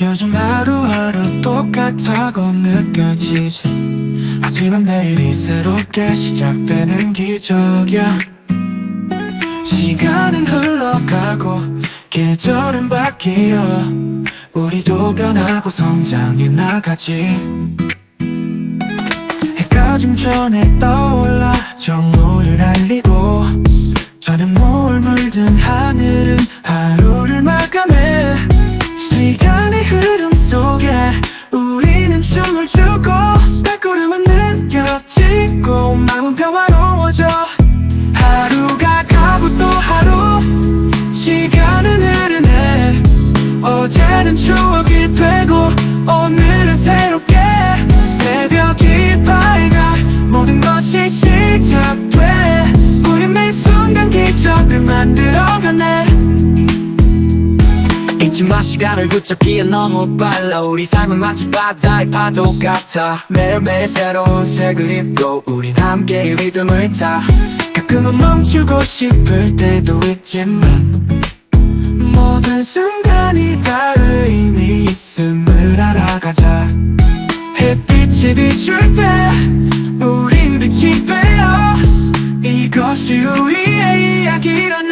요즘 하루하루 똑같다고 느껴지지. 하지만 매일이 새롭게 시작되는 기적이야. 시간은 흘러가고 계절은 바뀌어. 우리도 변하고 성장해 나가지. 해가 좀 전에 떠올라 정오를 알리고 춤을 추고 발걸음은 느려지고 마음은 평화로워져. 하루가 가고 또 하루 시간은 흐르네. 어제는 추억이 되고 오늘은 새롭게. 새벽이 밝아 모든 것이 시작돼. 우리 매 순간 기적을 만들어가네 잊지마 시간을 붙잡기에 너무 빨라. 우리 삶은 마치 바다의 파도 같아. 매일매일 새로운 색을 입고 우린 함께 이 리듬을 타. 가끔은 멈추고 싶을 때도 있지만 모든 순간이 다 의미 있음을 알아가자. 햇빛이 비출 때 우린 빛이 되어 이것이 우리의 이야기라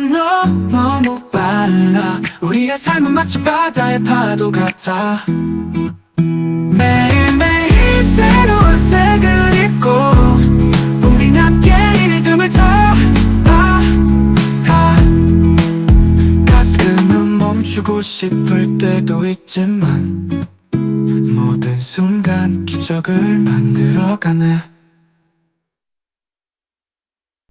붙잡기엔 너무 빨라. 우리의 삶은 마치 바다의 파도 같아. 매일매일 새로운 색을 입고 우린 함께 이 리듬을 타, 아, 타 가끔은 멈추고 싶을 때도 있지만 모든 순간 기적을 만들어가네